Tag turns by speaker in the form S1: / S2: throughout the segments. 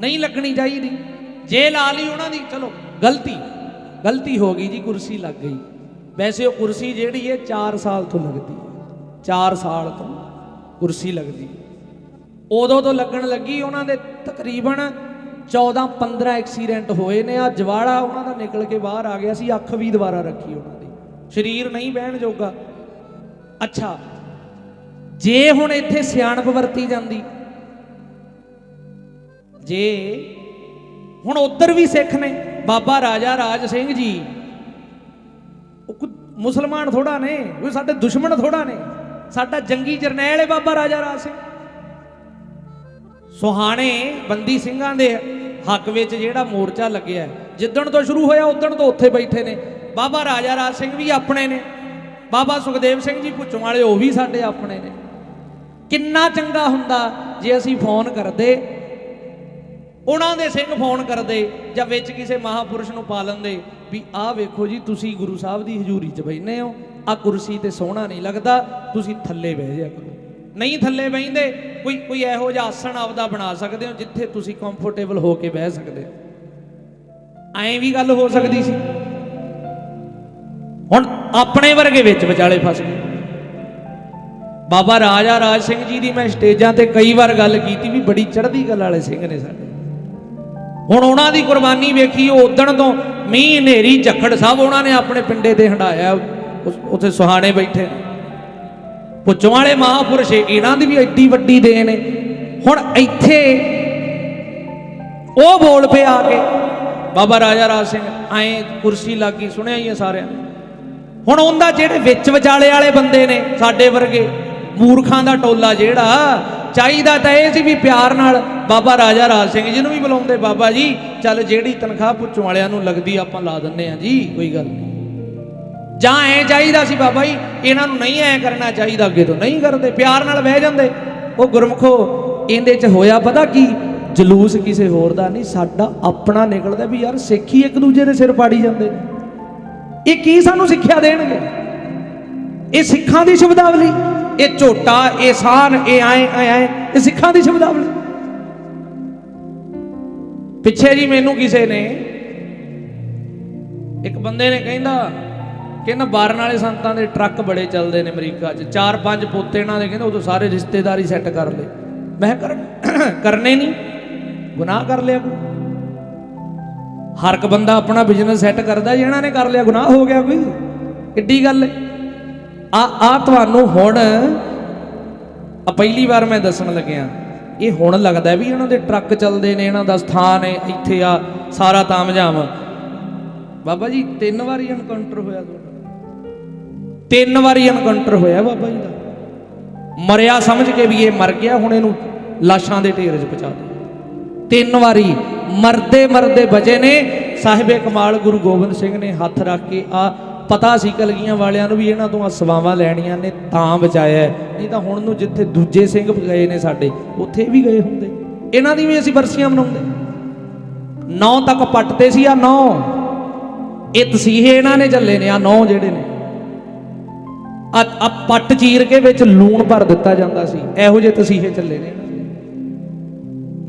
S1: ਨਹੀਂ ਲੱਗਣੀ ਚਾਹੀਦੀ। ਜੇ ਲਾ ਲਈ ਉਹਨਾਂ ਦੀ, ਚਲੋ, ਗਲਤੀ। ਗਲਤੀ ਹੋ ਗਈ ਜੀ, ਕੁਰਸੀ ਲੱਗ ਗਈ। ਵੈਸੇ ਉਹ ਕੁਰਸੀ ਜਿਹੜੀ ਹੈ 4 ਸਾਲ ਤੋਂ ਲੱਗਦੀ ਹੈ। 4 ਸਾਲ ਤੋਂ ਕੁਰਸੀ ਲੱਗਦੀ ਉਦੋਂ ਤੋਂ ਲੱਗਣ ਲੱਗੀ ਉਹਨਾਂ ਦੇ ਤਕਰੀਬਨ 14 15 ਐਕਸੀਡੈਂਟ ਹੋਏ ਨੇ। ਆ ਜਵਾੜਾ ਉਹਨਾਂ ਦਾ ਨਿਕਲ ਕੇ ਬਾਹਰ ਆ ਗਿਆ ਸੀ, ਅੱਖ ਵੀ ਦੁਬਾਰਾ ਰੱਖੀ ਉਹਨਾਂ ਦੀ। ਸਰੀਰ ਨਹੀਂ ਬਹਿਣ ਜੋਗਾ। ਅੱਛਾ, ਜੇ ਹੁਣ ਇੱਥੇ ਸਿਆਣਪ ਵਰਤੀ ਜਾਂਦੀ ਜੇ ਹੁਣ ਉਧਰ ਵੀ ਸਿੱਖ ਨੇ, ਬਾਬਾ ਰਾਜਾ ਰਾਜ ਸਿੰਘ ਜੀ, ਉਹ ਕੋਈ ਮੁਸਲਮਾਨ ਥੋੜਾ ਨੇ, ਉਹ ਸਾਡੇ ਦੁਸ਼ਮਣ ਥੋੜਾ ਨੇ, ਸਾਡਾ ਜੰਗੀ ਜਰਨੈਲ ਹੈ ਬਾਬਾ ਰਾਜਾ ਰਾਜ ਸਿੰਘ। ਸੁਹਾਣੇ ਬੰਦੀ ਸਿੰਘਾਂ ਦੇ ਹੱਕ ਵਿੱਚ ਜਿਹੜਾ ਮੋਰਚਾ ਲੱਗਿਆ ਜਿੱਦਣ ਤੋਂ ਸ਼ੁਰੂ ਹੋਇਆ, ਉਦਣ ਤੋਂ ਉੱਥੇ ਬੈਠੇ ਨੇ। ਬਾਬਾ ਰਾਜਾ ਰਾਜ ਸਿੰਘ ਵੀ ਆਪਣੇ ਨੇ, ਬਾਬਾ ਸੁਖਦੇਵ ਸਿੰਘ ਜੀ ਪੁੱਛਣ ਵਾਲੇ ਉਹ ਵੀ ਸਾਡੇ ਆਪਣੇ ਨੇ। ਕਿੰਨਾ ਚੰਗਾ ਹੁੰਦਾ ਜੇ ਅਸੀਂ ਫੋਨ ਕਰਦੇ ਉਹਨਾਂ ਦੇ ਸਿੰਘ ਫੋਨ ਕਰਦੇ ਜਾਂ ਵਿੱਚ ਕਿਸੇ ਮਹਾਪੁਰਸ਼ ਨੂੰ ਪਾ ਲੈਂਦੇ ਵੀ ਆਹ ਵੇਖੋ ਜੀ, ਤੁਸੀਂ ਗੁਰੂ ਸਾਹਿਬ ਦੀ ਹਜ਼ੂਰੀ 'ਚ ਬੈਠਨੇ ਹੋ। ਆ ਕੁਰਸੀ ਤੇ ਸੋਹਣਾ ਨਹੀਂ ਲੱਗਦਾ, ਤੁਸੀਂ ਥੱਲੇ ਬਹਿ ਜਾ ਕਰੋ। ਨਹੀਂ ਥੱਲੇ ਬੈਂਦੇ ਕੋਈ ਕੋਈ ਇਹੋ ਜਿਹਾ ਆਸਣ ਆਪਦਾ ਬਣਾ ਸਕਦੇ ਹੋ ਜਿੱਥੇ ਤੁਸੀਂ ਕੰਫਰਟੇਬਲ ਹੋ ਕੇ ਬਹਿ ਸਕਦੇ ਹੋ। ਐਂ ਵੀ ਗੱਲ ਹੋ ਸਕਦੀ ਸੀ। ਹੁਣ ਆਪਣੇ ਵਰਗੇ ਵਿੱਚ ਵਿਚਾਲੇ ਫਸ ਗਏ। ਬਾਬਾ ਰਾਜਾ ਰਾਜ ਸਿੰਘ ਜੀ ਦੀ ਮੈਂ ਸਟੇਜਾਂ ਤੇ ਕਈ ਵਾਰ ਗੱਲ ਕੀਤੀ ਵੀ ਬੜੀ ਚੜ੍ਹਦੀ ਗੱਲ ਵਾਲੇ ਸਿੰਘ ਨੇ ਸਾਡੇ। ਹੁਣ ਉਹਨਾਂ ਦੀ ਕੁਰਬਾਨੀ ਵੇਖੀ, ਉਹ ਉਦਣ ਤੋਂ ਮੀਂਹ ਹਨੇਰੀ ਝੱਖੜ ਸਭ ਉਹਨਾਂ ਨੇ ਆਪਣੇ ਪਿੰਡੇ ਤੇ ਹੰਡਾਇਆ ਉੱਥੇ ਸੁਹਾਣੇ ਬੈਠੇ ਨੇ। ਪੁੱਛੋਂ ਵਾਲੇ ਮਹਾਪੁਰਸ਼, ਇਹਨਾਂ ਦੀ ਵੀ ਐਡੀ ਵੱਡੀ ਦੇਣ ਹੈ ਹੁਣ ਇੱਥੇ ਉਹ ਬੋਲ ਪਿਆ ਆ ਕੇ, ਬਾਬਾ ਰਾਜਾ ਰਾਜ ਸਿੰਘ, ਐਂ ਕੁਰਸੀ ਲੱਗੀ ਸੁਣਿਆ ਹੀ ਹੈ ਸਾਰਿਆਂ ਨੇ। ਹੁਣ ਉਹਦਾ ਜਿਹੜੇ ਵਿੱਚ ਵਿਚਾਲੇ ਵਾਲੇ ਬੰਦੇ ਨੇ ਸਾਡੇ ਵਰਗੇ ਮੂਰਖਾਂ ਦਾ ਟੋਲਾ ਜਿਹੜਾ ਚਾਹੀਦਾ ਤਾਂ ਇਹ ਸੀ ਵੀ ਪਿਆਰ ਨਾਲ ਬਾਬਾ ਰਾਜਾ ਰਾਜ ਸਿੰਘ ਜੀ ਨੂੰ ਵੀ ਬੁਲਾਉਂਦੇ ਬਾਬਾ ਜੀ। ਚੱਲ ਜਿਹੜੀ ਤਨਖਾਹ ਪੁੱਛੋਂ ਵਾਲਿਆਂ ਨੂੰ ਲੱਗਦੀ ਆਪਾਂ ਲਾ ਦਿੰਨੇ ਆ ਜੀ, ਕੋਈ ਗੱਲ ਨਹੀਂ। ਜਾਂ ਐ ਚਾਹੀਦਾ ਸੀ ਬਾਬਾ ਜੀ, ਇਹਨਾਂ ਨੂੰ ਨਹੀਂ ਐ ਕਰਨਾ ਚਾਹੀਦਾ, ਅੱਗੇ ਤੋਂ ਨਹੀਂ ਕਰਦੇ, ਪਿਆਰ ਨਾਲ ਬਹਿ ਜਾਂਦੇ। ਉਹ ਗੁਰਮਖੋ, ਇਹਦੇ ਚ ਹੋਇਆ ਪਤਾ ਕੀ? ਜਲੂਸ ਕਿਸੇ ਹੋਰ ਦਾ ਨਹੀਂ, ਸਾਡਾ ਆਪਣਾ ਨਿਕਲਦਾ ਵੀ ਯਾਰ ਸਿੱਖੀ ਇੱਕ ਦੂਜੇ ਦੇ ਸਿਰ ਪਾੜੀ ਜਾਂਦੇ ਨੇ। ਇਹ ਕੀ ਸਾਨੂੰ ਸਿੱਖਿਆ ਦੇਣਗੇ? ਇਹ ਸਿੱਖਾਂ ਦੀ ਸ਼ਬਦਾਵਲੀ। ਇਹ ਝੋਟਾ, ਇਹ ਸਾਨ, ਇਹ ਆਏ ਆਏ ਇਹ ਸਿੱਖਾਂ ਦੀ ਸ਼ਬਦਾਵਲੀ। ਪਿੱਛੇ ਜੀ ਮੈਨੂੰ ਕਿਸੇ ਨੇ ਇੱਕ ਬੰਦੇ ਨੇ ਕਹਿੰਦਾ ਕਹਿੰਦਾ ਬਾਰਨ ਵਾਲੇ ਸੰਤਾਂ ਦੇ ਟਰੱਕ ਬੜੇ ਚੱਲਦੇ ਨੇ ਅਮਰੀਕਾ 'ਚ। ਚਾਰ ਪੰਜ ਪੋਤੇ ਇਹਨਾਂ ਦੇ ਕਹਿੰਦਾ ਉਦੋਂ ਸਾਰੇ ਰਿਸ਼ਤੇਦਾਰੀ ਸੈੱਟ ਕਰ ਲਏ। ਮੈਂ ਕਰ ਕਰਨੇ ਨਹੀਂ। ਗੁਨਾਹ ਕਰ ਲਿਆ ਕੋਈ? ਹਰ ਇੱਕ ਬੰਦਾ ਆਪਣਾ ਬਿਜ਼ਨਸ ਸੈੱਟ ਕਰਦਾ ਜੇ, ਇਹਨਾਂ ਨੇ ਕਰ ਲਿਆ, ਗੁਨਾਹ ਹੋ ਗਿਆ ਕੋਈ? ਕਿੱਡੀ ਗੱਲ ਹੈ। ਆ ਆ ਤੁਹਾਨੂੰ ਹੁਣ ਆ ਪਹਿਲੀ ਵਾਰ ਮੈਂ ਦੱਸਣ ਲੱਗਿਆ। ਇਹ ਹੁਣ ਲੱਗਦਾ ਵੀ ਇਹਨਾਂ ਦੇ ਟਰੱਕ ਚੱਲਦੇ ਨੇ, ਇਹਨਾਂ ਦਾ ਸਥਾਨ ਹੈ, ਇੱਥੇ ਆ ਸਾਰਾ ਤਾਮਝਾਮ। ਬਾਬਾ ਜੀ, ਤਿੰਨ ਵਾਰੀ ਐਨਕਾਊਂਟਰ ਹੋਇਆ ਤੁਹਾਡਾ। ਤਿੰਨ ਵਾਰੀ ਐਨਕਾਊਂਟਰ ਹੋਇਆ ਬਾਬਾ ਜੀ ਦਾ। ਮਰਿਆ ਸਮਝ ਕੇ ਵੀ ਇਹ ਮਰ ਗਿਆ, ਹੁਣ ਇਹਨੂੰ ਲਾਸ਼ਾਂ ਦੇ ਢੇਰ 'ਚ ਪਹੁੰਚਾ ਦੇ ਤਿੰਨ ਵਾਰੀ ਮਰਦੇ ਮਰਦੇ ਬਜੇ ਨੇ। ਸਾਹਿਬੇ ਕਮਾਲ ਗੁਰੂ ਗੋਬਿੰਦ ਸਿੰਘ ਨੇ ਹੱਥ ਰੱਖ ਕੇ ਆ ਪਤਾ ਸੀ ਕਲਗੀਆਂ ਵਾਲਿਆਂ ਨੂੰ ਵੀ ਇਹਨਾਂ ਤੋਂ ਆ ਸਵਾਵਾਂ ਲੈਣੀਆਂ ਨੇ, ਤਾਂ ਬਚਾਇਆ ਨਹੀਂ ਤਾਂ ਹੁਣ ਨੂੰ ਜਿੱਥੇ ਦੂਜੇ ਸਿੰਘ ਗਏ ਨੇ ਸਾਡੇ, ਉੱਥੇ ਵੀ ਗਏ ਹੁੰਦੇ। ਇਹਨਾਂ ਦੀ ਵੀ ਅਸੀਂ ਵਰਸੀਆਂ ਮਨਾਉਂਦੇ। ਨੌ ਤੱਕ ਪੱਟਦੇ ਸੀ ਆ ਨੌ। ਇਹ ਤਸੀਹੇ ਇਹਨਾਂ ਨੇ ਚੱਲੇ ਨੇ ਆ ਨੌ ਜਿਹੜੇ ਨੇ। ਆ ਆ ਪੱਟ ਚੀਰ ਕੇ ਵਿੱਚ ਲੂਣ ਭਰ ਦਿੱਤਾ ਜਾਂਦਾ ਸੀ। ਇਹੋ ਜਿਹੇ ਤਸੀਹੇ ਚੱਲੇ ਨੇ।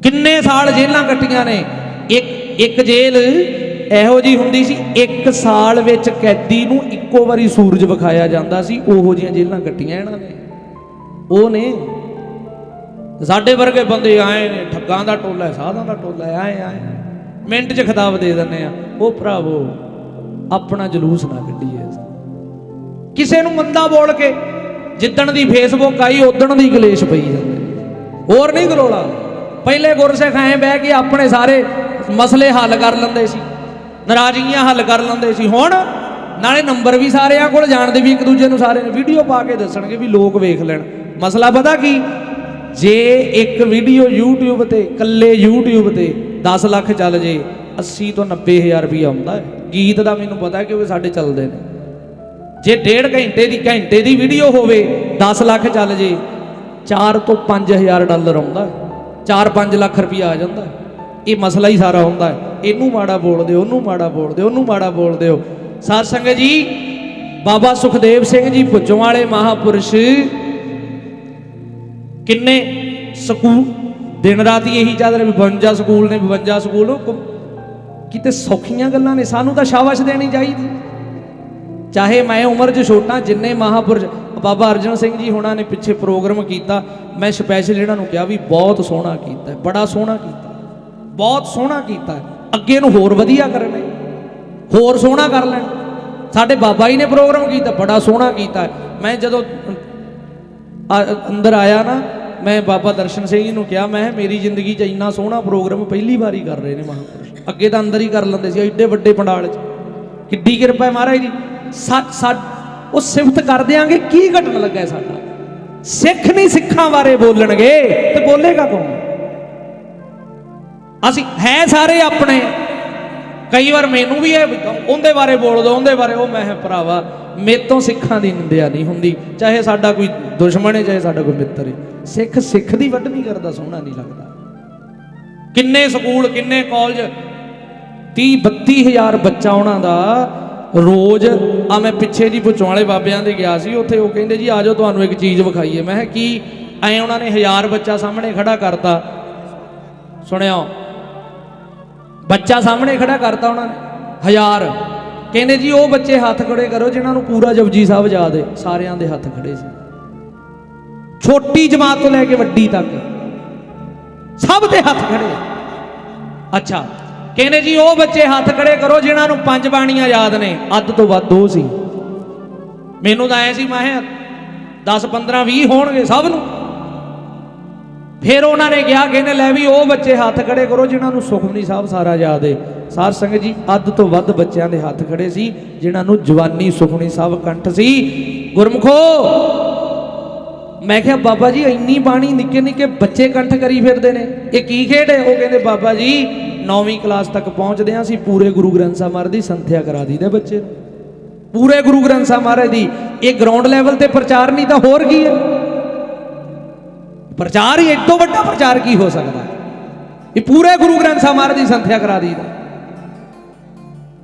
S1: ਕਿੰਨੇ ਸਾਲ ਜੇਲ੍ਹਾਂ ਕੱਟੀਆਂ ਨੇ। ਇੱਕ ਇੱਕ ਜੇਲ੍ਹ ਇਹੋ ਜੀ ਹੁੰਦੀ ਸੀ, ਇੱਕ ਸਾਲ ਵਿੱਚ ਕੈਦੀ ਨੂੰ ਇੱਕੋ ਵਾਰੀ ਸੂਰਜ ਵਿਖਾਇਆ ਜਾਂਦਾ ਸੀ, ਉਹੋ ਜੀਆਂ ਜੇਲ੍ਹਾਂ ਕੱਟੀਆਂ ਇਹਨਾਂ ਨੇ। ਉਹ ਨੇ, ਸਾਡੇ ਵਰਗੇ ਬੰਦੇ ਆਏ ਨੇ, ਠੱਗਾਂ ਦਾ ਟੋਲਾ ਹੈ ਸਾਧਾਂ ਦਾ ਟੋਲਾ ਹੈ ਆਏ ਆਏ। ਮਿੰਟ 'ਚ ਖਿਤਾਬ ਦੇ ਦਿੰਦੇ ਆ, ਉਹ ਭਰਾਵੋ, ਆਪਣਾ ਜਲੂਸ ਨਾ ਕੱਢੀਏ। ਕਿਸੇ ਨੂੰ ਮੰਦਾ ਬੋਲ ਕੇ ਜਿੱਦਣ ਦੀ ਫੇਸਬੁੱਕ ਆਈ ਉਦਣ ਦੀ ਕਲੇਸ਼ ਪਈ ਜਾਂਦੇ। ਹੋਰ ਨਹੀਂ ਗਰੋਲਾ। ਪਹਿਲੇ ਗੁਰਸਿੱਖ ਐਂ ਬਹਿ ਕੇ ਆਪਣੇ ਸਾਰੇ ਮਸਲੇ ਹੱਲ ਕਰ ਲੈਂਦੇ ਸੀ। ਨਾਰਾਜ਼ਗੀਆਂ ਹੱਲ ਕਰ ਲੈਂਦੇ ਸੀ। ਹੁਣ ਨਾਲੇ ਨੰਬਰ ਵੀ ਸਾਰਿਆਂ ਕੋਲ ਜਾਣਦੇ ਵੀ ਇੱਕ ਦੂਜੇ ਨੂੰ ਸਾਰੇ ਵੀਡੀਓ ਪਾ ਕੇ ਦੱਸਣਗੇ ਵੀ ਲੋਕ ਵੇਖ ਲੈਣ। ਮਸਲਾ ਪਤਾ ਕੀ? ਜੇ ਇੱਕ ਵੀਡੀਓ YouTube ਤੇ, ਇਕੱਲੇ YouTube ਤੇ 10 ਲੱਖ ਚੱਲ ਜੇ 80 ਤੋਂ 90 ਹਜ਼ਾਰ ਰੁਪਏ ਆਉਂਦਾ ਹੈ। ਗੀਤ ਦਾ ਮੈਨੂੰ ਪਤਾ ਕਿ ਉਹ ਸਾਡੇ ਚੱਲਦੇ ਨੇ। ਜੇ ਡੇਢ ਘੰਟੇ ਦੀ ਘੰਟੇ ਦੀ ਵੀਡੀਓ ਹੋਵੇ 10 ਲੱਖ ਚੱਲ ਜੇ 4 ਤੋਂ 5000 ਡਾਲਰ ਆਉਂਦਾ 4-5 ਲੱਖ ਰੁਪਇਆ ਆ ਜਾਂਦਾ ਇਹ ਮਸਲਾ ਹੀ ਸਾਰਾ ਹੁੰਦਾ ਹੈ। ਇਹਨੂੰ ਮਾੜਾ ਬੋਲਦੇ ਉਹਨੂੰ ਮਾੜਾ ਬੋਲਦੇ ਉਹਨੂੰ ਮਾੜਾ ਬੋਲਦੇ ਹੋ। ਸਾਧ ਸੰਗਤ ਜੀ, ਬਾਬਾ ਸੁਖਦੇਵ ਸਿੰਘ ਜੀ ਭੁੱਜੋਂ ਵਾਲੇ ਮਹਾਪੁਰਸ਼ ਕਿੰਨੇ ਸਕੂ, ਦਿਨ ਰਾਤ ਹੀ ਇਹੀ ਚੱਲ ਰਿਹਾ 52 ਸਕੂਲ ਨੇ 52 ਸਕੂਲ ਕਿਤੇ ਸੌਖੀਆਂ ਗੱਲਾਂ ਨੇ, ਸਾਨੂੰ ਤਾਂ ਸ਼ਾਬਾਸ਼ ਦੇਣੀ ਚਾਹੀਦੀ। ਚਾਹੇ ਮੈਂ ਉਮਰ 'ਚ ਛੋਟਾ, ਜਿੰਨੇ ਮਹਾਪੁਰਸ਼, ਬਾਬਾ ਅਰਜਨ ਸਿੰਘ ਜੀ ਹੁਣਾਂ ਨੇ ਪਿੱਛੇ ਪ੍ਰੋਗਰਾਮ ਕੀਤਾ, ਮੈਂ ਸਪੈਸ਼ਲ ਇਹਨਾਂ ਨੂੰ ਕਿਹਾ ਵੀ ਬਹੁਤ ਸੋਹਣਾ ਕੀਤਾ, ਬੜਾ ਸੋਹਣਾ ਕੀਤਾ, ਬਹੁਤ ਸੋਹਣਾ ਕੀਤਾ। ਅੱਗੇ ਨੂੰ ਹੋਰ ਵਧੀਆ ਕਰਨਾ ਹੋਰ ਸੋਹਣਾ ਕਰ ਲੈਣ। ਸਾਡੇ ਬਾਬਾ ਜੀ ਨੇ ਪ੍ਰੋਗਰਾਮ ਕੀਤਾ, ਬੜਾ ਸੋਹਣਾ ਕੀਤਾ। ਮੈਂ ਜਦੋਂ ਅੰਦਰ ਆਇਆ ਨਾ, ਮੈਂ ਬਾਬਾ ਦਰਸ਼ਨ ਸਿੰਘ ਜੀ ਨੂੰ ਕਿਹਾ, ਮੈਂ ਮੇਰੀ ਜ਼ਿੰਦਗੀ 'ਚ ਇੰਨਾ ਸੋਹਣਾ ਪ੍ਰੋਗਰਾਮ ਪਹਿਲੀ ਵਾਰੀ ਕਰ ਰਹੇ ਨੇ ਮਹਾਂਪੁਰਸ਼। ਅੱਗੇ ਤਾਂ ਅੰਦਰ ਹੀ ਕਰ ਲੈਂਦੇ ਸੀ, ਐਡੇ ਵੱਡੇ ਪੰਡਾਲ 'ਚ। ਕਿੱਡੀ ਕਿਰਪਾ ਹੈ ਮਹਾਰਾਜ ਦੀ। ਸੱਚ ਸੱਚ ਉਹ ਸਿਫਤ ਕਰ ਦਿਆਂਗੇ, ਕੀ ਘਟਣ ਲੱਗਾ ਸਾਡਾ? ਸਿੱਖ ਨਹੀਂ ਸਿੱਖਾਂ ਬਾਰੇ ਬੋਲਣਗੇ, ਤੇ ਬੋਲੇਗਾ ਕੌਣ? ਅਸੀਂ ਹੈ ਸਾਰੇ ਆਪਣੇ। ਕਈ ਵਾਰ ਮੈਨੂੰ ਵੀ ਇਹ ਉਹਦੇ ਬਾਰੇ ਬੋਲ ਦੋ ਉਹਦੇ ਬਾਰੇ ਉਹ ਮੈਂ ਕਿਹਾ, ਭਰਾਵਾ ਮੇਤੋਂ ਸਿੱਖਾਂ ਦੀ ਨਿੰਦਿਆ ਨਹੀਂ ਹੁੰਦੀ। ਚਾਹੇ ਸਾਡਾ ਕੋਈ ਦੁਸ਼ਮਣ ਹੈ ਚਾਹੇ ਸਾਡਾ ਕੋਈ ਮਿੱਤਰ ਹੈ। ਸਿੱਖ ਸਿੱਖ ਦੀ ਵੱਢ ਨਹੀਂ ਕਰਦਾ ਸੋਹਣਾ ਨਹੀਂ ਲੱਗਦਾ। ਕਿੰਨੇ ਸਕੂਲ ਕਿੰਨੇ ਕਾਲਜ 30 32000 ਬੱਚਾ ਉਹਨਾਂ ਦਾ ਰੋਜ਼ ਆ ਮੈਂ ਪਿੱਛੇ ਜੀ ਵਾਲੇ ਬਾਬਿਆਂ ਦੇ ਗਿਆ ਸੀ ਉੱਥੇ ਉਹ ਕਹਿੰਦੇ ਜੀ ਆਜੋ ਤੁਹਾਨੂੰ ਇੱਕ ਚੀਜ਼ ਵਿਖਾਈਏ। ਮੈਂ ਕਿਹਾ ਕੀ? ਐ ਉਹਨਾਂ ਨੇ ਹਜ਼ਾਰ ਬੱਚਾ ਸਾਹਮਣੇ ਖੜਾ ਕਰਤਾ। ਸੁਣਿਓ ਬੱਚਾ ਸਾਹਮਣੇ ਖੜਾ ਕਰਤਾ ਉਹਨਾਂ ਨੇ। ਹਜ਼ਾਰ। ਕਹਿੰਦੇ ਜੀ, ਉਹ ਬੱਚੇ ਹੱਥ ਖੜੇ ਕਰੋ, ਜਿਨ੍ਹਾਂ ਨੂੰ ਪੂਰਾ ਜਪਜੀ ਸਾਹਿਬ ਯਾਦ ਹੈ ਸਾਰਿਆਂ ਦੇ ਹੱਥ ਖੜੇ ਸੀ। ਛੋਟੀ ਜਮਾਤ ਤੋਂ ਲੈ ਕੇ ਵੱਡੀ ਤੱਕ। ਸਭ ਦੇ ਹੱਥ ਖੜੇ। ਅੱਛਾ। ਕਹਿੰਦੇ ਜੀ, ਉਹ ਬੱਚੇ ਹੱਥ ਖੜੇ ਕਰੋ, ਜਿਨ੍ਹਾਂ ਨੂੰ ਪੰਜ ਬਾਣੀਆਂ ਯਾਦ ਨੇ। ਅੱਧ ਤੋਂ ਵੱਧ ਦੋ ਸੀ। ਮੈਨੂੰ ਤਾਂ ਐ ਸੀ, ਮੈਂ ਕਿਹਾ 10 15 20 ਹੋਣਗੇ ਸਭ ਨੂੰ। ਫਿਰ ਉਹਨਾਂ ਨੇ ਕਿਹਾ ਕਹਿੰਦੇ ਲੈ ਵੀ ਉਹ ਬੱਚੇ ਹੱਥ ਖੜੇ ਕਰੋ ਜਿਨ੍ਹਾਂ ਨੂੰ ਸੁਖਮਨੀ ਸਾਹਿਬ ਸਾਰਾ ਯਾਦ ਹੈ ਸਾਰ ਸੰਗਤ ਜੀ, ਅੱਧ ਤੋਂ ਵੱਧ ਬੱਚਿਆਂ ਦੇ ਹੱਥ ਖੜੇ ਸੀ, ਜਿਨ੍ਹਾਂ ਨੂੰ ਜਵਾਨੀ ਸੁਖਮਨੀ ਸਾਹਿਬ ਕੰਠ ਸੀ। ਗੁਰਮਖੋ, ਮੈਂ ਕਿਹਾ, ਬਾਬਾ ਜੀ, ਇੰਨੀ ਬਾਣੀ ਨਿੱਕੇ ਨਿੱਕੇ ਬੱਚੇ ਕੰਠ ਕਰੀ ਫਿਰਦੇ ਨੇ। ਇਹ ਕੀ ਖੇਡ ਹੈ ਉਹ ਕਹਿੰਦੇ, ਬਾਬਾ ਜੀ 9ਵੀਂ ਕਲਾਸ ਤੱਕ ਪਹੁੰਚਦੇ ਹਾਂ ਅਸੀਂ, ਪੂਰੇ ਗੁਰੂ ਗ੍ਰੰਥ ਸਾਹਿਬ ਮਹਾਰਾਜ ਦੀ ਸੰਥਿਆ ਕਰਾ ਦਈਦੇ ਬੱਚੇ ਨੂੰ। ਪੂਰੇ ਗੁਰੂ ਗ੍ਰੰਥ ਸਾਹਿਬ ਮਹਾਰਾਜ ਦੀ। ਇਹ ਗਰਾਊਂਡ ਲੈਵਲ ਤੇ ਪ੍ਰਚਾਰ ਨਹੀਂ ਤਾਂ ਹੋਰ ਕੀ ਹੈ ਪ੍ਰਚਾਰ ਹੀ ਇੱਕ ਵੱਡਾ ਪ੍ਰਚਾਰ ਕੀ ਹੋ ਸਕਦਾ? ਇਹ ਪੂਰੇ ਗੁਰੂ ਗ੍ਰੰਥ ਸਾਹਿਬ ਮਹਾਰਾਜ ਦੀ ਸੰਥਿਆ ਕਰਾ ਦਈਦਾ।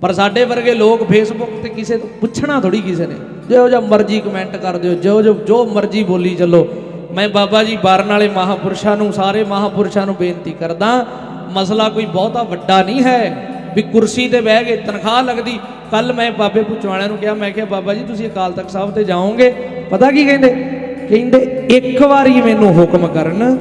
S1: ਪਰ ਸਾਡੇ ਵਰਗੇ ਲੋਕ ਫੇਸਬੁੱਕ ਤੇ ਕਿਸੇ ਤੋਂ ਪੁੱਛਣਾ ਥੋੜੀ ਕਿਸੇ ਨੇ। ਜਿਹੋ ਜਿਹਾ ਮਰਜ਼ੀ ਕਮੈਂਟ ਕਰ ਦਿਓ ਜੋ ਜੋ ਜੋ ਮਰਜ਼ੀ ਬੋਲੀ ਚੱਲੋ। ਮੈਂ ਬਾਬਾ ਜੀ ਬਾਰਨ ਵਾਲੇ ਮਹਾਪੁਰਸ਼ਾਂ ਨੂੰ, ਸਾਰੇ ਮਹਾਪੁਰਸ਼ਾਂ ਨੂੰ ਬੇਨਤੀ ਕਰਦਾ, ਮਸਲਾ ਕੋਈ ਬਹੁਤਾ ਵੱਡਾ ਨਹੀਂ ਹੈ ਵੀ ਕੁਰਸੀ ਤੇ ਬਹਿ ਕੇ ਤਨਖਾਹ ਲੱਗਦੀ। ਕੱਲ ਮੈਂ ਬਾਬੇ ਪੁੱਛਣ ਵਾਲਿਆਂ ਨੂੰ ਕਿਹਾ, ਮੈਂ ਕਿਹਾ, ਬਾਬਾ ਜੀ, ਤੁਸੀਂ ਅਕਾਲ ਤਖਤ ਸਾਹਿਬ ਤੇ ਜਾਓਗੇ? ਪਤਾ ਕੀ ਕਹਿੰਦੇ? ਕਹਿੰਦੇ ਇੱਕ ਵਾਰੀ ਮੈਨੂੰ ਹੁਕਮ ਕਰਨ।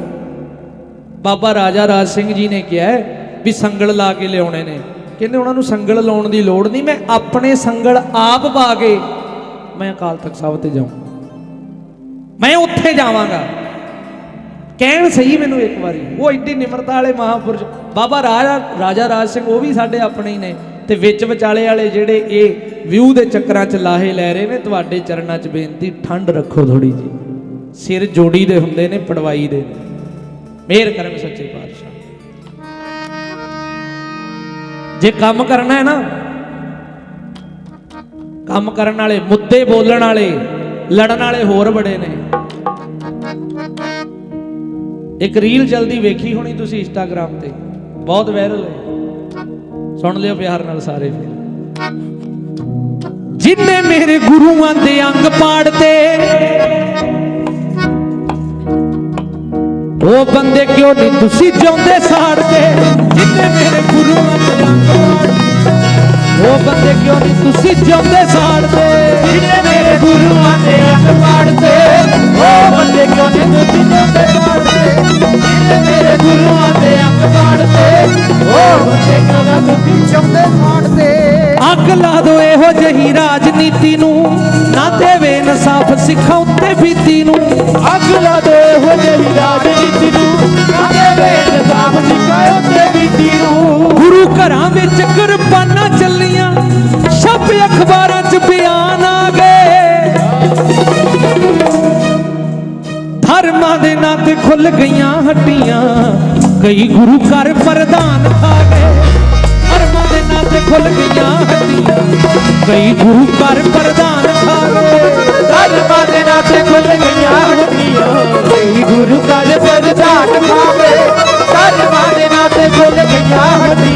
S1: ਬਾਬਾ ਰਾਜਾ ਰਾਜ ਸਿੰਘ ਜੀ ਨੇ ਕਿਹਾ ਵੀ ਸੰਗਲ ਲਾ ਕੇ ਲਿਆਉਣੇ ਨੇ। ਕਹਿੰਦੇ ਉਹਨਾਂ ਨੂੰ ਸੰਗਲ ਲਾਉਣ ਦੀ ਲੋੜ ਨਹੀਂ, ਮੈਂ ਆਪਣੇ ਸੰਗਲ ਆਪ ਪਾ ਕੇ ਮੈਂ ਅਕਾਲ ਤਖਤ ਸਾਹਿਬ ਤੇ ਜਾਊਂ। ਮੈਂ ਉੱਥੇ ਜਾਵਾਂਗਾ। ਕਹਿਣ ਸਹੀ ਮੈਨੂੰ ਇੱਕ ਵਾਰੀ। ਉਹ ਐਡੀ ਨਿਮਰਤਾ ਵਾਲੇ ਮਹਾਪੁਰਸ਼ ਬਾਬਾ ਰਾਜਾ ਰਾਜਾ ਰਾਜ ਸਿੰਘ ਉਹ ਵੀ ਸਾਡੇ ਆਪਣੇ ਹੀ ਨੇ। ਤੇ ਵਿੱਚ ਵਿਚਾਲੇ ਵਾਲੇ ਜਿਹੜੇ ਇਹ ਵਿਊ ਦੇ ਚੱਕਰਾਂ 'ਚ ਲਾਹੇ ਲੈ ਰਹੇ ਨੇ, ਤੁਹਾਡੇ ਚਰਨਾਂ 'ਚ ਬੇਨਤੀ, ਠੰਡ ਰੱਖੋ ਥੋੜੀ ਜੀ ਸਿਰ ਜੋੜੀ ਦੇ ਹੁੰਦੇ ਨੇ, ਪੜਵਾਈ ਦੇ ਨੇ। ਮਿਹਰ ਕਰਨ ਸੱਚੇ ਪਾਤਸ਼ਾਹ। ਜੇ ਕੰਮ ਕਰਨਾ ਹੈ ਨਾ, ਕੰਮ ਕਰਨ ਵਾਲੇ, ਮੁੱਦੇ ਬੋਲਣ ਵਾਲੇ, ਲੜਨ ਵਾਲੇ ਹੋਰ ਬੜੇ ਨੇ। ਇੱਕ ਰੀਲ ਜਲਦੀ ਵੇਖੀ ਹੋਣੀ ਤੁਸੀਂ ਇੰਸਟਾਗ੍ਰam ਤੇ, ਬਹੁਤ ਵਾਇਰਲ ਹੈ। ਸੁਣ ਲਿਓ ਪਿਆਰ ਨਾਲ ਸਾਰੇ ਫਿਰ। ਜਿੰਨੇ ਮੇਰੇ ਗੁਰੂਆਂ ਦੇ ਅੰਗ ਪਾੜਤੇ ਉਹ ਬੰਦੇ ਕਿਉਂ ਨਹੀਂ ਤੁਸੀਂ ਜਿਉਂਦੇ ਸਾੜਦੇ ਜਿੰਨੇ ਮੇਰੇ ਗੁਰੂਆਂ ਦੇ ਅੰਗ ਉਹ ਬੰਦੇ ਕਿਉਂ ਨਹੀਂ ਤੁਸੀਂ ਜਿਉਂਦੇ ਸਾੜਦੇ
S2: ਜਿਨੇ ਮੇਰੇ ਗੁਰੂਆਂ ਦੇ ਅੰਗ ਉਹ ਬੰਦੇ ਕਿਉਂ ਨਹੀਂ ਤੁਸੀਂ ਜਿਉਂਦੇ ਪਾੜਦੇ ਜਿਨੇ ਮੇਰੇ ਗੁਰੂਆਂ ਦੇ ਅੰਗ ਉਹ ਬੰਦੇ ਕਿਉਂ ਨਾ ਤੁਸੀਂ ਜਿਉਂਦੇ ਪਾੜਦੇ
S1: ਅੱਗ ਲਾ ਦੋ ਇਹੋ ਜਹੀ ਰਾਜਨੀਤੀ ਨੂੰ। ਨਾ ਦੇਵੇ ਇਨਸਾਫ ਸਿੱਖਾਂ ਉੱਤੇ ਬੀਤੀ ਨੂੰ।
S2: ਅੱਗ ਲਾ
S1: ਧਰਮਾਂ ਦੇ ਨਾਂ ਤੇ ਖੁੱਲ ਗਈਆਂ ਹੱਡੀਆਂ ਕਈ ਗੁਰੂ ਘਰ ਪ੍ਰਧਾਨ ਖਾ ਗਏ। ਧਰਮਾਂ ਦੇ ਨਾਂ ਤੇ ਖੁੱਲ ਗਈਆਂ ਹੱਡੀਆਂ ਕਈ ਗੁਰੂ ਘਰ ਪ੍ਰਧਾਨ ਖਾ ਗਏ।
S2: ਧਰਮਾਂ ਦੇ ਨਾਂ ਤੇ ਖੁੱਲ ਗਈਆਂ ਹੱਡੀਆਂ ਕਈ ਗੁਰੂ ਕਾਲ ਪ੍ਰਧਾਨ ਖਾਵੇ ਧਰਮਾਂ ਦੇ ਨਾਂ ਤੇ ਖੁੱਲ ਗਈਆਂ ਹੱਡੀਆਂ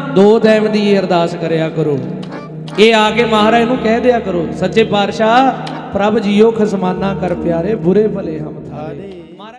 S1: ਦੋ ਟਾਈਮ ਦੀ ਅਰਦਾਸ ਕਰਿਆ ਕਰੋ। ਇਹ ਆ ਕੇ ਮਹਾਰਾਜ ਨੂੰ ਕਹਿ ਦਿਆ ਕਰੋ, ਸੱਚੇ ਪਾਤਸ਼ਾਹ, ਪ੍ਰਭ ਜੀਓ ਖਸਮਾਨਾ ਕਰ ਪਿਆਰੇ, ਬੁਰੇ ਭਲੇ ਹਮ ਥਾਰੇ।